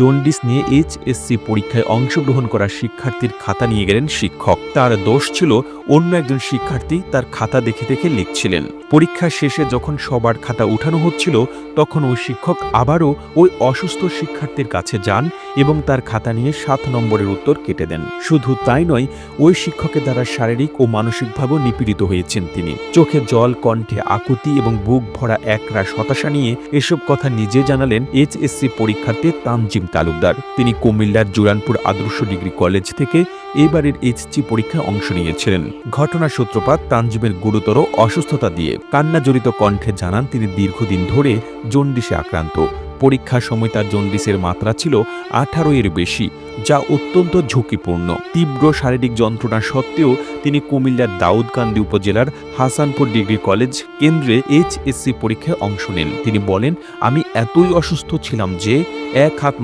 Jaundice নিয়ে HSC পরীক্ষায় অংশগ্রহণ করা শিক্ষার্থীর খাতা নিয়ে গেলেন শিক্ষক। তার দোষ ছিল অন্য একজন শিক্ষার্থী তার খাতা দেখে দেখে লিখছিলেন। পরীক্ষা শেষে যখন সবার খাতা উঠানো হচ্ছিল, তখন ওই শিক্ষক আবারও ওই অসুস্থ শিক্ষার্থীর কাছে যান এবং তার খাতা নিয়ে সাত নম্বরের উত্তর কেটে দেন। শুধু তাই নয়, ওই শিক্ষকের দ্বারা শারীরিক ও মানসিকভাবেও নিপীড়িত হয়েছেন তিনি। চোখে জল, কণ্ঠে আকুতি এবং বুক ভরা একরাশ হতাশা নিয়ে এসব কথা নিজে জানালেন এইচএসসি পরীক্ষার্থী তানজিম তালুকদার। তিনি কুমিল্লার জুরানপুর আদর্শ ডিগ্রি কলেজ থেকে এবারের এইচএসসি পরীক্ষায় অংশ নিয়েছিলেন। ঘটনার সূত্রপাত তানজিমের গুরুতর অসুস্থতা দিয়ে কান্নাজড়িত কণ্ঠে জানান তিনি দীর্ঘদিন ধরে জন্ডিসে আক্রান্ত। পরীক্ষার সময় তার জন্ডিসের মাত্রা ছিল আঠারো এর বেশি, যা অত্যন্ত ঝুঁকিপূর্ণ। তীব্র শারীরিক যন্ত্রণা সত্ত্বেও তিনি কুমিল্লার দাউদকান্দি উপজেলার হাসানপুর ডিগ্রি কলেজ কেন্দ্রে এইচএসসি পরীক্ষায় অংশ নেন। তিনি বলেন, আমি এতই অসুস্থ ছিলাম যে এক হাত